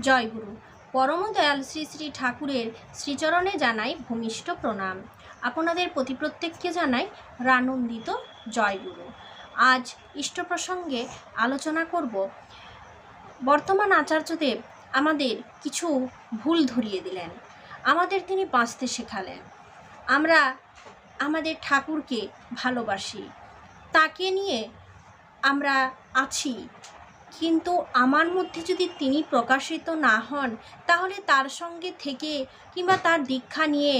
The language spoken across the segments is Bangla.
জয় গুরু। পরমদয়াল শ্রী শ্রী ঠাকুরের শ্রীচরণে জানাই ভূমিষ্ঠ প্রণাম। আপনাদের প্রতি প্রত্যেককে জানাই রানন্দিত জয় গুরু। আজ ইষ্ট প্রসঙ্গে আলোচনা করব। বর্তমান আচার্যদেব আমাদের কিছু ভুল ধরিয়ে দিলেন। আমাদের তিনি বাঁচতে শেখালেন। আমরা আমাদের ঠাকুরকে ভালোবাসি। তাকে নিয়ে আমরা আছি। কিন্তু আমার মধ্যে যদি তিনি প্রকাশিত না হন, তাহলে তার সঙ্গে থেকে কিংবা তার দীক্ষা নিয়ে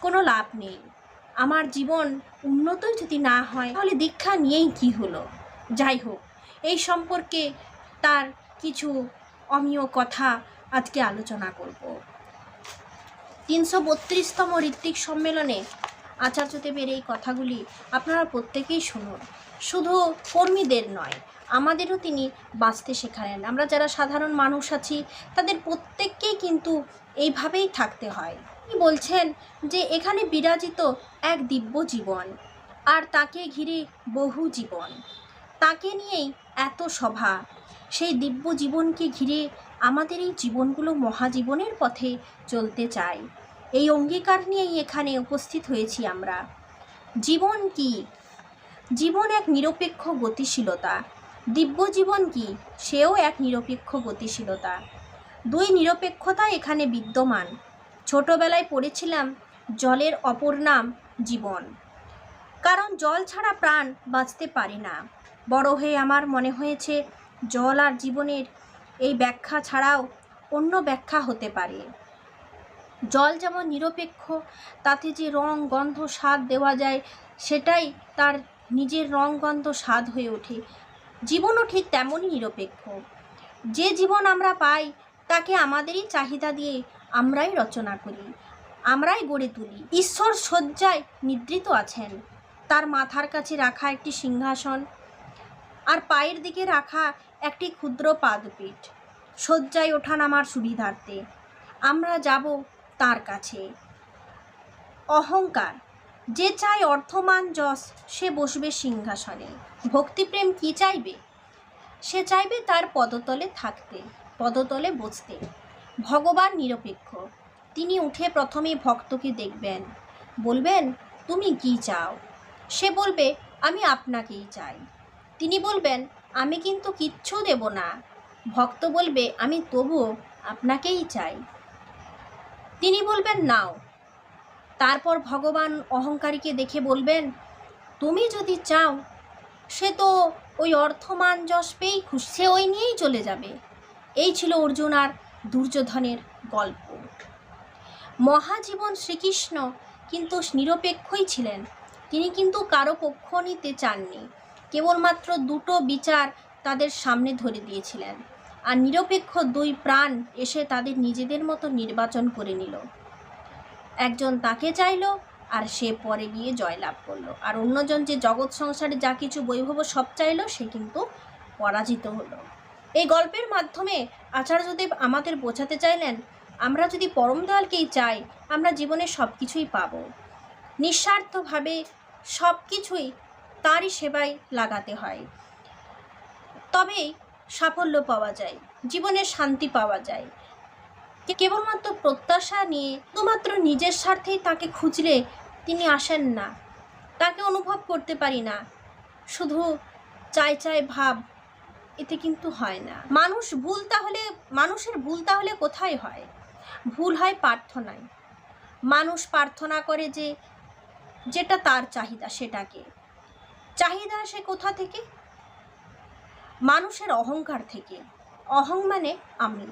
কোনো লাভ নেই। আমার জীবন উন্নত যদি না হয়, তাহলে দীক্ষা নিয়েই কি হলো? যাই হোক, এই সম্পর্কে তার কিছু অমীয় কথা আজকে আলোচনা করব। তিনশো বত্রিশতম ঋত্বিক সম্মেলনে আচার্যদেবের এই কথাগুলি আপনারা প্রত্যেকেই শুনুন। শুধু কর্মীদের নয় আমাদেরও তিনি বাঁচতে শেখালেন। আমরা যারা সাধারণ মানুষ আছি, তাদের প্রত্যেককেই কিন্তু এইভাবেই থাকতে হয়। তিনি বলছেন যে, এখানে বিরাজিত এক দিব্য জীবন, আর তাকে ঘিরে বহু জীবন। তাকে নিয়েই এত সভা। সেই দিব্য জীবনকে ঘিরে আমাদের এই জীবনগুলো মহাজীবনের পথে চলতে চাই। এই অঙ্গীকার নিয়েই এখানে উপস্থিত হয়েছি আমরা। জীবন কি? জীবন এক নিরপেক্ষ গতিশীলতা। দিব্য জীবন কি? সেও এক নিরপেক্ষ গতিশীলতা। দুই নিরপেক্ষতা এখানে বিদ্যমান। ছোটবেলায় পড়েছিলাম জলের অপর নাম জীবন। কারণ জল ছাড়া প্রাণ বাঁচতে পারে না। বড় হয়ে আমার মনে হয়েছে জল আর জীবনের এই ব্যাখ্যা ছাড়াও অন্য ব্যাখ্যা হতে পারে। জল যেমন নিরপেক্ষ, তাতে যে রং, গন্ধ, স্বাদ দেওয়া যায়, সেটাই তার নিজের রং, গন্ধ, স্বাদ হয়ে ওঠে। জীবনও ঠিক তেমনই নিরপেক্ষ। যে জীবন আমরা পাই, তাকে আমাদেরই চাহিদা দিয়ে আমরাই রচনা করি, আমরাই গড়ে তুলি। ঈশ্বর শয্যায় নিদ্রিত আছেন। তার মাথার কাছে রাখা একটি সিংহাসন আর পায়ের দিকে রাখা একটি ক্ষুদ্র পাদপীঠ। শয্যায় ওঠান আমার সুবিধার্থে আমরা যাব তার কাছে। অহংকার যে চায় অর্থমান যশ, সে বসবে সিংহাসনে। ভক্তিপ্রেম কি চাইবে? সে চাইবে তার পদতলে থাকতে, পদতলে বসতে। ভগবান নিরপেক্ষ, তিনি উঠে প্রথমে ভক্তকে দেখবেন। বলবেন, তুমি কি চাও? সে বলবে, আমি আপনাকেই চাই। তিনি বলবেন, আমি কিন্তু কিচ্ছু দেব না। ভক্ত বলবে, আমি তবুও আপনাকেই চাই। তিনি বলবেন, নাও। তারপর ভগবান অহংকারীকে দেখে বলবেন, তুমি যদি চাও, সে তো ওই অর্থমান যশ পেয়েই খুশি ওই নিয়েই চলে যাবে। এই ছিল অর্জুন আর দুর্যোধনের গল্প। মহাজীবন শ্রীকৃষ্ণ কিন্তু নিরপেক্ষই ছিলেন। তিনি কিন্তু কারও পক্ষ নিতে চাননি। কেবলমাত্র দুটো বিচার তাদের সামনে ধরে দিয়েছিলেন। আর নিরপেক্ষ দুই প্রাণ এসে তাদের নিজেদের মতো নির্বাচন করে নিল। একজন তাকে চাইল, আর সে পরে গিয়ে জয়লাভ করল। আর অন্যজন যে জগৎ সংসারে যা কিছু বৈভব সব চাইলো, সে কিন্তু পরাজিত হলো। এই গল্পের মাধ্যমে আচার্যদেব আমাদের বোঝাতে চাইলেন, আমরা যদি পরম দয়ালকেই চাই, আমরা জীবনে সব কিছুই পাব। নিঃস্বার্থভাবে সব কিছুই তারই সেবায় লাগাতে হয়। তবেই সাফল্য পাওয়া যায়, জীবনে শান্তি পাওয়া যায়। কেবলমাত্র প্রত্যাশা নিয়ে শুধুমাত্র নিজের স্বার্থেই তাকে খুঁজলে তিনি আসেন না। তাকে অনুভব করতে পারি না। শুধু চাই চাই ভাব, এতে কিন্তু হয় না। মানুষ ভুল তাহলে, মানুষের ভুল তাহলে কোথায় হয়? ভুল হয় প্রার্থনায়। মানুষ প্রার্থনা করে যে, যেটা তার চাহিদা সেটাকে। চাহিদা আসে কোথা থেকে? মানুষের অহংকার থেকে। অহং মানে আমি।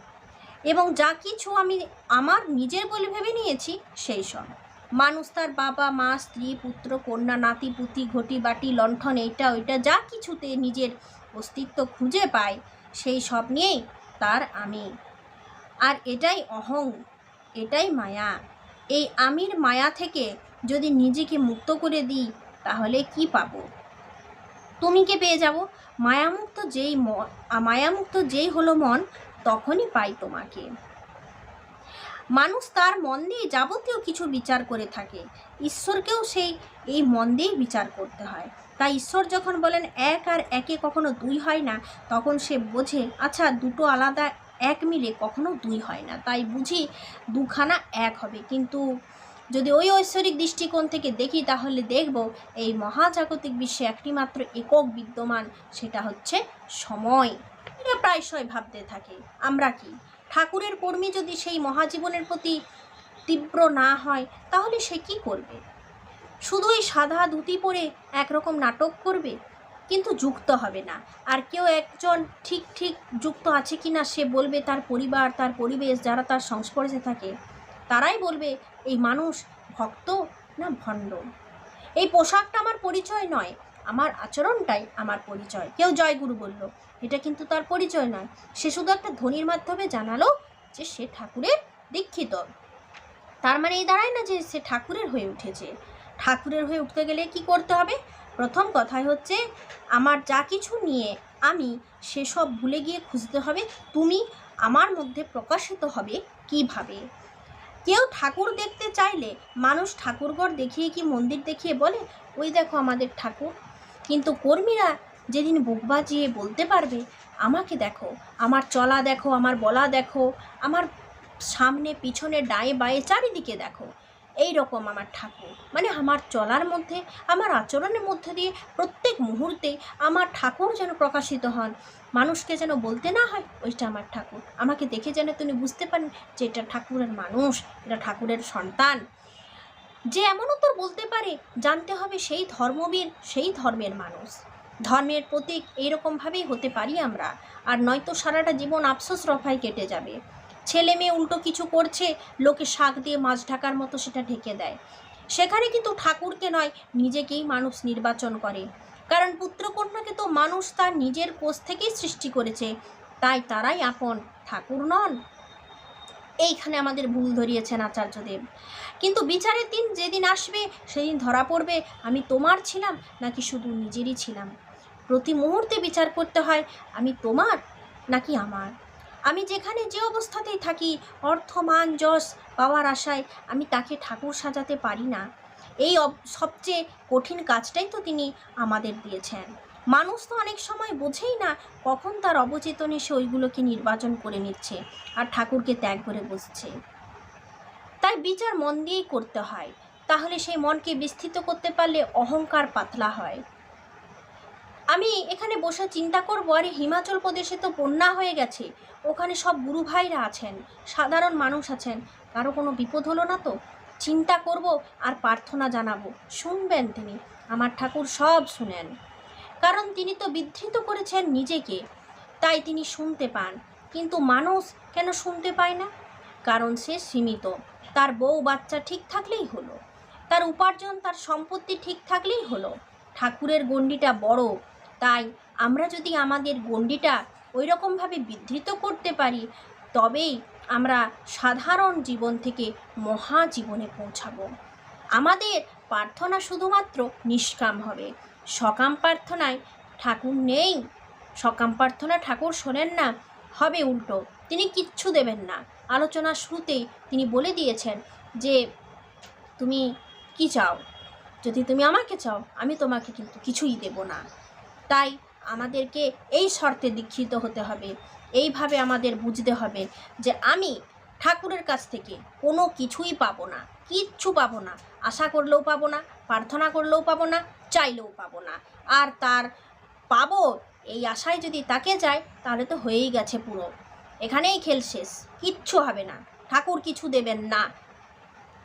এবং যা কিছু আমি আমার নিজের বলে ভেবে নিয়েছি, সেই সব। মানুষ তার বাবা, মা, স্ত্রী, পুত্র, কন্যা, নাতি, পুতি, ঘটি, বাটি, লণ্ঠন, এইটা, ওইটা, যা কিছুতে নিজের অস্তিত্ব খুঁজে পায়, সেই সব নিয়েই তার আমি। আর এটাই অহং, এটাই মায়া। এই আমির মায়া থেকে যদি নিজেকে মুক্ত করে দিই, তাহলে কি পাবো? তুমিকে পেয়ে যাব? মায়ামুক্ত যেই মায়ামুক্ত যেই হলো মন তখনই পাই তোমাকে। মানুষ তার মন দিয়ে যাবতীয় কিছু বিচার করে থাকে। ঈশ্বরকেও সেই, এই মন দিয়েই বিচার করতে হয়। তাই ঈশ্বর যখন বলেন, এক আর একে কখনো দুই হয় না, তখন সে বোঝে আচ্ছা দুটো আলাদা এক মিলে কখনো দুই হয় না। তাই বুঝি দুখানা এক হবে। কিন্তু যদি ওই ঐশ্বরিক দৃষ্টিকোণ থেকে দেখি, তাহলে দেখব এই মহাজাগতিক বিশ্বে একটি মাত্র একক বিদ্যমান, সেটা হচ্ছে সময়। এটা প্রায়শই ভাবতে থাকে, আমরা কি? ঠাকুরের কর্মী যদি সেই মহাজীবনের প্রতি তীব্র না হয়, তাহলে সে কি করবে? শুধুই সাদা ধুতি পরে একরকম নাটক করবে? কিন্তু যুক্ত হবে না। আর কেউ একজন ঠিক ঠিক যুক্ত আছে কি না সে বলবে তার পরিবার, তার পরিবেশ, যারা তার সংস্পর্শে থাকে, তারাই বলবে, এই মানুষ ভক্ত না ভণ্ড? এই পোশাকটা আমার পরিচয় নয়। আমার আচরণটাই আমার পরিচয়। কেউ জয়গুরু বলল, এটা কিন্তু তার পরিচয় নয়। সে শুধু একটা ধ্বনির মাধ্যমে জানালো যে সে ঠাকুরের দীক্ষিত। তার মানে এই দাঁড়ায় না যে সে ঠাকুরের হয়ে উঠেছে। ঠাকুরের হয়ে উঠতে গেলে কি করতে হবে? প্রথম কথাই হচ্ছে, আমার যা কিছু নিয়ে আমি সেসব ভুলে গিয়ে খুঁজতে হবে, তুমি আমার মধ্যে প্রকাশিত হবে কীভাবে? কেউ ঠাকুর দেখতে চাইলে মানুষ ঠাকুরঘর দেখিয়ে কি মন্দির দেখিয়ে বলে, ওই দেখো আমাদের ঠাকুর। কিন্তু কর্মীরা যেদিন বুক বাজিয়ে বলতে পারবে, আমাকে দেখো, আমার চলা দেখো, আমার বলা দেখো, আমার সামনে পিছনে ডায়ে বায়ে চারিদিকে দেখো। এই রকম আমার ঠাকুর। মানে আমার চলার মধ্যে, আমার আচরণের মধ্যে দিয়ে প্রত্যেক মুহূর্তে আমার ঠাকুর যেন প্রকাশিত হন। মানুষকে যেন বলতে না হয়, ওইটা আমার ঠাকুর। আমাকে দেখে যেন তিনি বুঝতে পারেন যে এটা ঠাকুরের মানুষ, এটা ঠাকুরের সন্তান। যে এমন উত্তর বলতে পারে, জানতে হবে সেই ধর্মবীর, সেই ধর্মের মানুষ। ধর্মের প্রতীক এইরকমভাবেই হতে পারি আমরা, আর নয়তো সারাটা জীবন আফসোস রফায় কেটে যাবে। ছেলে মেয়ে উল্টো কিছু করছে, লোকে শাক দিয়ে মাছ ঢাকার মতো সেটা ঢেকে দেয়। সেখানে কিন্তু ঠাকুরকে নয়, নিজেকেই মানুষ নির্বাচন করে। কারণ পুত্রকন্যাকে তো মানুষ তার নিজের কোষ থেকেই সৃষ্টি করেছে, তাই তারাই আপন। ঠাকুর নন। এইখানে আমাদের ভুল ধরিয়েছেন আচার্যদেব। কিন্তু বিচারের দিন যেদিন আসবে, সেদিন ধরা পড়বে, আমি তোমার ছিলাম নাকি শুধু নিজেরই ছিলাম? প্রতি মুহূর্তে বিচার করতে হয়, আমি তোমার নাকি আমার? আমি যেখানে যে অবস্থাতেই থাকি, অর্থ, মান, যশ, পাওয়ার আশায়, আমি তাকে ঠাকুর সাজাতে পারি না। এই সবচেয়ে কঠিন কাজটাই তো তিনি আমাদের দিয়েছেন। মানুষ তো অনেক সময় বোঝেই না কখন তার অবচেতনে সে ওইগুলোকে নির্বাচন করে নিচ্ছে আর ঠাকুরকে ত্যাগ করে বসছে। তাই বিচার মন দিয়েই করতে হয়। তাহলে সেই মনকে বিস্তৃত করতে পারলে অহংকার পাতলা হয়। আমি এখানে বসে চিন্তা করব, আরে হিমাচল প্রদেশে তো বন্যা হয়ে গেছে। ওখানে সব গুরু ভাইরা আছেন, সাধারণ মানুষ আছেন। কারও কোনো বিপদ হলো না তো? চিন্তা করব আর প্রার্থনা জানাব। শুনবেন তিনি। আমার ঠাকুর সব শুনেন। কারণ তিনি তো বিধৃত করেছেন নিজেকে। তাই তিনি শুনতে পান, কিন্তু মানুষ কেন শুনতে পায় না? কারণ সে সীমিত। তার বউ বাচ্চা ঠিক থাকলেই হলো। তার উপার্জন, তার সম্পত্তি ঠিক থাকলেই হলো। ঠাকুরের গণ্ডিটা বড়। তাই আমরা যদি আমাদের গণ্ডিটা ওই রকমভাবে বিধৃত করতে পারি, তবেই আমরা সাধারণ জীবন থেকে মহাজীবনে পৌঁছাবো। আমাদের প্রার্থনা শুধুমাত্র নিষ্কাম হবে। সকাম প্রার্থনায় ঠাকুর নেই। সকাম প্রার্থনা ঠাকুর শোনেন না। হবে উল্টো, তিনি কিচ্ছু দেবেন না। আলোচনার শুরুতেই তিনি বলে দিয়েছেন যে, তুমি কি চাও? যদি তুমি আমাকে চাও, আমি তোমাকে কিন্তু কিছুই দেব না। তাই আমাদেরকে এই শর্তে দীক্ষিত হতে হবে। এইভাবে আমাদের বুঝতে হবে যে আমি ঠাকুরের কাছ থেকে কোনো কিছুই পাবো না, কিচ্ছু পাবো না। আশা করলেও পাবো না, প্রার্থনা করলেও পাবো না চাইলেও পাবো না। আর তার পাবো এই আশায় যদি তাকে যায়, তাহলে তো হয়েই গেছে পুরো। এখানেই খেল শেষ, কিচ্ছু হবে না। ঠাকুর কিছু দেবেন না।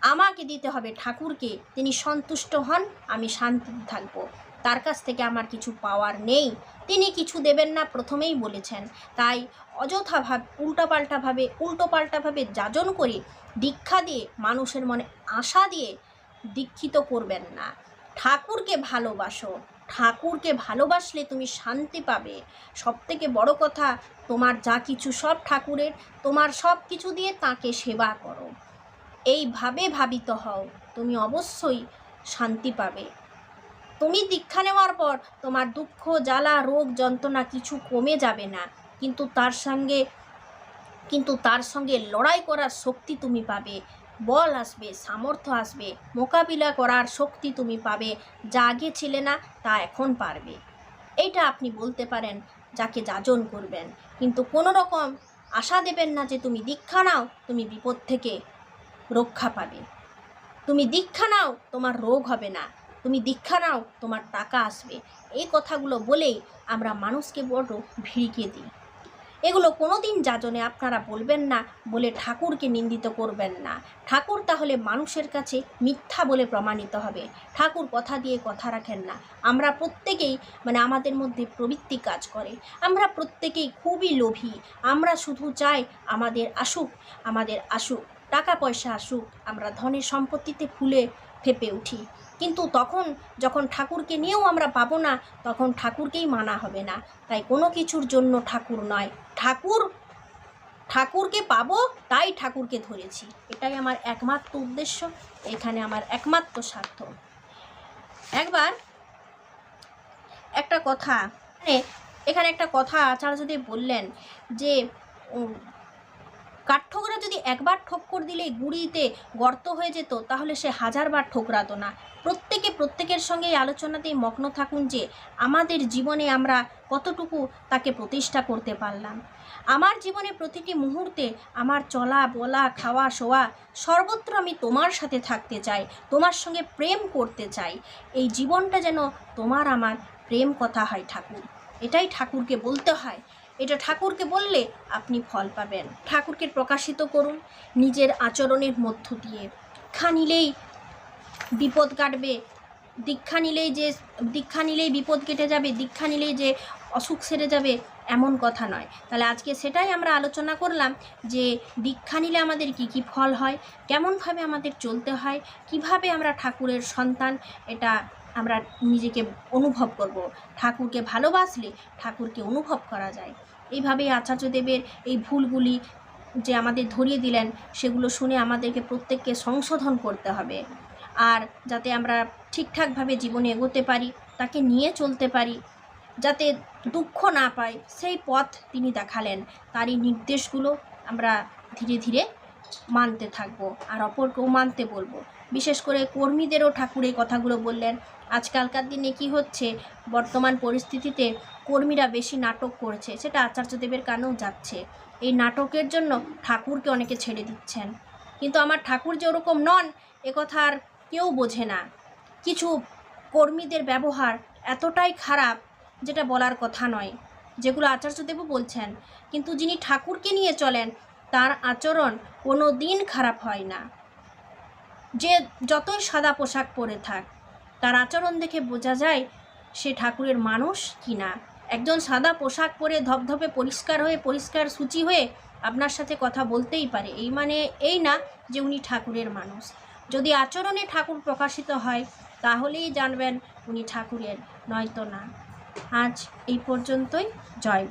আমাকে দিতে হবে ঠাকুরকে, তিনি সন্তুষ্ট হন, আমি শান্তিতে থাকব। তার কাছ থেকে আমার কিছু পাওয়ার নেই। তিনি কিছু দেবেন না, প্রথমেই বলেছেন। তাই অযথাভাবে উল্টোপাল্টাভাবে উল্টোপাল্টাভাবে যাজন করে দীক্ষা দিয়ে, মানুষের মনে আশা দিয়ে দীক্ষিত করবেন না। ঠাকুরকে ভালোবাসো। ঠাকুরকে ভালোবাসলে তুমি শান্তি পাবে। সব থেকে বড় কথা, তোমার যা কিছু সব ঠাকুরের, তোমার সব কিছু দিয়ে তাকে সেবা করো। এইভাবে ভাবিত হও, তুমি অবশ্যই শান্তি পাবে। তুমি দীক্ষা নেওয়ার পর তোমার দুঃখ, জ্বালা, রোগ, যন্ত্রণা কিছু কমে যাবে না। কিন্তু তার সঙ্গে, কিন্তু তার সঙ্গে লড়াই করার শক্তি তুমি পাবে। বল আসবে, সামর্থ্য আসবে, মোকাবিলা করার শক্তি তুমি পাবে যা আগে ছিলে না তা এখন পারবে। এইটা আপনি বলতে পারেন, যাকে যাজন করবেন। কিন্তু কোনো রকম আশা দেবেন না যে তুমি দীক্ষা নাও, তুমি বিপদ থেকে রক্ষা পাবে। তুমি দীক্ষা নাও, তোমার রোগ হবে না। তুমি দীক্ষা নাও, তোমার টাকা আসবে। এই কথাগুলো বলেই আমরা মানুষকে বড় ভিড়িয়ে দিই। এগুলো কোনোদিন যাজনে আপনারা বলবেন না বলে ঠাকুরকে নিন্দিত করবেন না। ঠাকুর তাহলে মানুষের কাছে মিথ্যা বলে প্রমাণিত হবে। ঠাকুর কথা দিয়ে কথা রাখেন না। আমরা প্রত্যেকেই মানে আমাদের মধ্যে প্রবৃত্তি কাজ করে। আমরা প্রত্যেকেই খুবই লোভী। আমরা শুধু চাই আমাদের আসুক আমাদের আসুক। টাকা পয়সা আসুক, আমরা ধনের সম্পত্তিতে ফুলে ফেপে উঠি। কিন্তু তখন যখন ঠাকুরকে নিয়েও আমরা পাবো না, তখন ঠাকুরকেই মানা হবে না। তাই কোনো কিছুর জন্য ঠাকুর নয়। ঠাকুর, ঠাকুরকে পাবো, তাই ঠাকুরকে ধরেছি। এটাই আমার একমাত্র উদ্দেশ্য, এখানে আমার একমাত্র স্বার্থ একবার একটা কথা মানে এখানে একটা কথা আচার্যদেব বললেন যে কাঠঠোকরা যদি একবার ঠক্কর দিলেই গুড়িতে গর্ত হয়ে যেত, তাহলে সে হাজারবার ঠোকরাতো না। প্রত্যেকে প্রত্যেকের সঙ্গে এই আলোচনাতেই মগ্ন থাকুন যে, আমাদের জীবনে আমরা কতটুকু তাকে প্রতিষ্ঠা করতে পারলাম। আমার জীবনে প্রতিটি মুহূর্তে আমার চলা, বলা, খাওয়া, শোয়া, সর্বত্র আমি তোমার সাথে থাকতে চাই, তোমার সঙ্গে প্রেম করতে চাই। এই জীবনটা যেন তোমার আমার প্রেম কথা হয় ঠাকুর। এটাই ঠাকুরকে বলতে হয়। এটা ঠাকুরকে বললে আপনি ফল পাবেন। ঠাকুরকে প্রকাশিত করুন নিজের আচরণের মধ্য দিয়ে। দীক্ষা নিলেই বিপদ কাটবে। দীক্ষা নিলেই যে, দীক্ষা নিলেই বিপদ কেটে যাবে, দীক্ষা নিলেই যে অসুখ সেরে যাবে, এমন কথা নয়। তাহলে আজকে সেটাই আমরা আলোচনা করলাম যে দীক্ষা নিলে আমাদের কি কি ফল হয়, কেমনভাবে আমাদের চলতে হয়, কীভাবে আমরা ঠাকুরের সন্তান, এটা আমরা নিজেকে অনুভব করব। ঠাকুরকে ভালোবাসলে ঠাকুরকে অনুভব করা যায়। এইভাবেই আচার্যদেবের এই ভুলগুলি যে আমাদের ধরিয়ে দিলেন, সেগুলো শুনে আমাদেরকে প্রত্যেককে সংশোধন করতে হবে। আর যাতে আমরা ঠিকঠাকভাবে জীবনে এগোতে পারি, তাকে নিয়ে চলতে পারি, যাতে দুঃখ না পাই সেই পথ তিনি দেখালেন। তারই নির্দেশগুলো আমরা ধীরে ধীরে মানতে থাকব। আর অপরকেও মানতে বলব। বিশেষ করে কর্মীদেরও ঠাকুর এই কথাগুলো বললেন। আজকালকার দিনে কি হচ্ছে? বর্তমান পরিস্থিতিতে কর্মীরা বেশি নাটক করছে, সেটা আচার্যদেবের কানেও যাচ্ছে। এই নাটকের জন্য ঠাকুরকে অনেকে ছেড়ে দিচ্ছেন। কিন্তু আমার ঠাকুর যে ওরকম নন কথা আর কেউ বোঝে না। কিছু কর্মীদের ব্যবহার এতটাই খারাপ, যেটা বলার কথা নয়, যেগুলো আচার্যদেবও বলছেন। কিন্তু যিনি ঠাকুরকে নিয়ে চলেন, তার আচরণ কোনো দিন খারাপ হয় না। যে যতই সাদা পোশাক পরে থাক, তার আচরণ দেখে বোঝা যায় সে ঠাকুরের মানুষ কি না একজন সাদা পোশাক পরে ধপধপে পরিষ্কার হয়ে, পরিষ্কার সূচি হয়ে আপনার সাথে কথা বলতেই পারে। এই মানে এই না যে উনি ঠাকুরের মানুষ। যদি আচরণে ঠাকুর প্রকাশিত হয়, তাহলেই জানবেন উনি ঠাকুরের নয়তো না। আজ এই পর্যন্তই। জয়।